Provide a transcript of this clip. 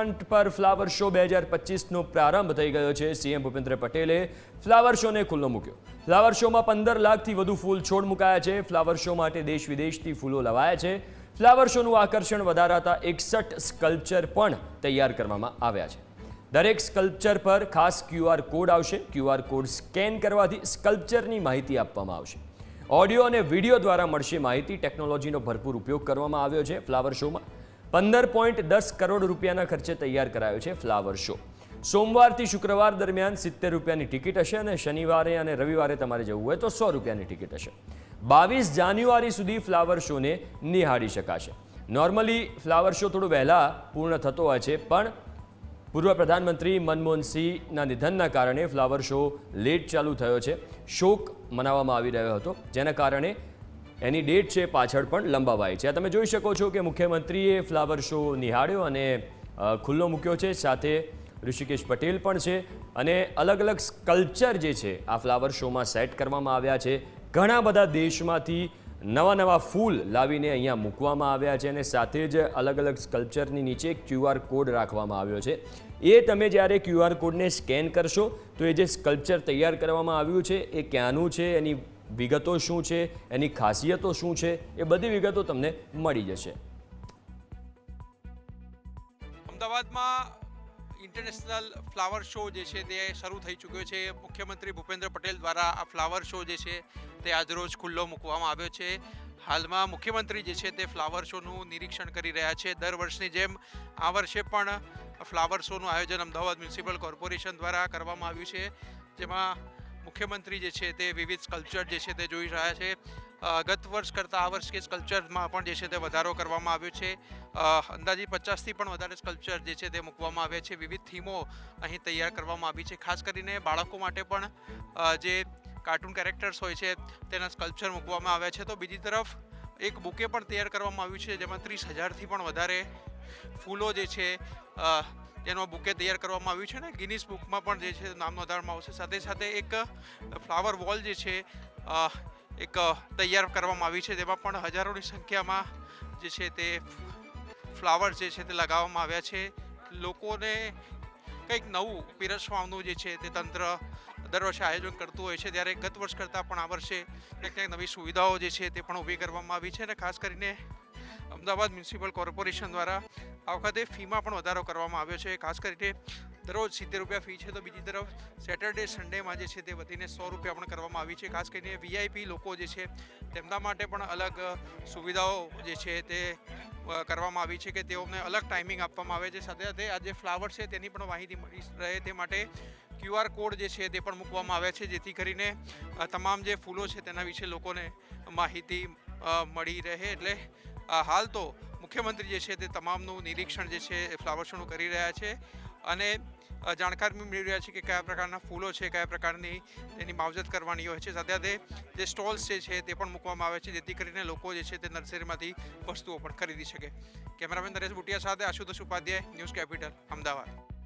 Front પર flower show બે હજાર પચીસનો પ્રારંભ થઈ ગયો છે. સીએમ ભૂપેન્દ્ર પટેલે ફ્લાવર શોને ખુલ્લો મૂક્યો. ફ્લાવર શોમાં પંદર લાખથી વધુ ફૂલ છોડ મુકાયા છે. ફ્લાવર શો માટે દેશ વિદેશથી ફૂલો લવાયા છે. ફ્લાવર શોનું આકર્ષણ વધારાતા એકસઠ સ્કલ્પચર પણ તૈયાર કરવામાં આવ્યા છે. દરેક સ્કલ્પચર પર ખાસ ક્યુઆર કોડ આવશે. ક્યુઆર કોડ સ્કેન કરવાથી સ્કલ્પચરની માહિતી આપવામાં આવશે. ઓડિયો અને વીડિયો દ્વારા મળશે માહિતી. ટેકનોલોજીનો ભરપૂર ઉપયોગ કરવામાં આવ્યો છે. ફ્લાવર શોમાં પંદર પોઈન્ટ દસ કરોડ રૂપિયાના ખર્ચે તૈયાર કરાયો છે ફ્લાવર શો. સોમવારથી શુક્રવાર દરમિયાન સિત્તેર રૂપિયાની ટિકિટ હશે અને શનિવારે અને રવિવારે તમારે જવું હોય તો સો રૂપિયાની ટિકિટ હશે. બાવીસ જાન્યુઆરી સુધી ફ્લાવર શોને નિહાળી શકાશે. નોર્મલી ફ્લાવર શો થોડું વહેલા પૂર્ણ થતો હોય છે, પણ પૂર્વ પ્રધાનમંત્રી મનમોહન સિંહના નિધનના કારણે ફ્લાવર શો લેટ ચાલુ થયો છે. શોક મનાવવામાં આવી રહ્યો હતો, જેના કારણે એની ડેટ છે પાછળ પણ લંબાવાઈ છે. આ તમે જોઈ શકો છો કે મુખ્યમંત્રીએ ફ્લાવર શો નિહાળ્યો અને ખુલ્લો મૂક્યો છે. સાથે ઋષિકેશ પટેલ પણ છે અને અલગ અલગ સ્કલ્પચર જે છે આ ફ્લાવર શોમાં સેટ કરવામાં આવ્યા છે. ઘણા બધા દેશમાંથી નવા નવા ફૂલ લાવીને અહીંયા મૂકવામાં આવ્યા છે અને સાથે જ અલગ અલગ સ્કલ્પચરની નીચે ક્યુઆર કોડ રાખવામાં આવ્યો છે. એ તમે જ્યારે ક્યુઆર કોડને સ્કેન કરશો તો એ જે સ્કલ્પચર તૈયાર કરવામાં આવ્યું છે એ ક્યાંનું છે? એની વિગતો શું છે, એની ખાસિયતો શું છે, એ બધી વિગતો તમને મળી જશે. અમદાવાદમાં ઇન્ટરનેશનલ ફ્લાવર શો જે છે તે શરૂ થઈ ચૂક્યો છે. મુખ્યમંત્રી ભૂપેન્દ્ર પટેલ દ્વારા આ ફ્લાવર શો જે છે તે આજરોજ ખુલ્લો મૂકવામાં આવ્યો છે. હાલમાં મુખ્યમંત્રી જે છે તે ફ્લાવર શોનું નિરીક્ષણ કરી રહ્યા છે. દર વર્ષની જેમ આ વર્ષે પણ ફ્લાવર શોનું આયોજન અમદાવાદ મ્યુનિસિપલ કોર્પોરેશન દ્વારા કરવામાં આવ્યું છે. જેમાં મુખ્યમંત્રી જે છે તે વિવિધ સ્કલ્પચર જે છે તે જોઈ રહ્યા છે. ગત વર્ષ કરતાં આ વર્ષે સ્કલ્પચરમાં પણ જે છે તે વધારો કરવામાં આવ્યો છે. અંદાજી પચાસથી પણ વધારે સ્કલ્પચર જે છે તે મૂકવામાં આવ્યા છે. વિવિધ થીમો અહીં તૈયાર કરવામાં આવી છે. ખાસ કરીને બાળકો માટે પણ જે કાર્ટૂન કેરેક્ટર્સ હોય છે તેના સ્કલ્પચર મૂકવામાં આવ્યા છે. તો બીજી તરફ એક બુકે પણ તૈયાર કરવામાં આવ્યું છે, જેમાં ત્રીસ હજારથી પણ વધારે ફૂલો જે છે તેનો બુકે તૈયાર કરવામાં આવ્યું છે ને ગિનિસ બુકમાં પણ જે છે નામ નોંધાવવામાં આવશે. સાથે સાથે એક ફ્લાવર વોલ જે છે એક તૈયાર કરવામાં આવી છે. તેમાં પણ હજારોની સંખ્યામાં જે છે તે ફ્લાવર જે છે તે લગાવવામાં આવ્યા છે. લોકોને કંઈક નવું પીરસવાનું જે છે તે તંત્ર દર વર્ષે આયોજન કરતું હોય છે. ત્યારે ગત વર્ષ કરતાં પણ આ વર્ષે ક્યાંક કંઈક નવી સુવિધાઓ જે છે તે પણ ઊભી કરવામાં આવી છે અને ખાસ કરીને અમદાવાદ મ્યુનિસિપલ કોર્પોરેશન દ્વારા આ વખતે ફીમાં પણ વધારો કરવામાં આવ્યો છે. ખાસ કરીને દરરોજ સિત્તેર રૂપિયા ફી છે તો બીજી તરફ સેટરડે સન્ડેમાં જે છે તે વધીને સો રૂપિયા પણ કરવામાં આવી છે. ખાસ કરીને વીઆઈપી લોકો જે છે તેમના માટે પણ અલગ સુવિધાઓ જે છે તે કરવામાં આવી છે કે તેઓને અલગ ટાઈમિંગ આપવામાં આવે છે. સાથે સાથે આ જે ફ્લાવર છે તેની પણ માહિતી મળી રહે તે માટે ક્યુઆર કોડ જે છે તે પણ મૂકવામાં આવ્યા છે, જેથી કરીને તમામ જે ફૂલો છે તેના વિશે લોકોને માહિતી મળી રહે. એટલે હાલ તો મુખ્યમંત્રી જે છે તે તમામનું નિરીક્ષણ જે છે એ ફ્લાવર શોનું કરી રહ્યા છે અને જાણકાર મેળવી રહ્યા છે કે કયા પ્રકારના ફૂલો છે, કયા પ્રકારની તેની માવજત કરવાની હોય છે. સાથે સાથે જે સ્ટોલ્સ જે છે તે પણ મૂકવામાં આવે છે, જેથી કરીને લોકો જે છે તે નર્સરીમાંથી વસ્તુઓ પણ ખરીદી શકે. કેમેરામેન નરેશ બુટિયા સાથે આશુતોષ ઉપાધ્યાય, ન્યૂઝ કેપિટલ, અમદાવાદ.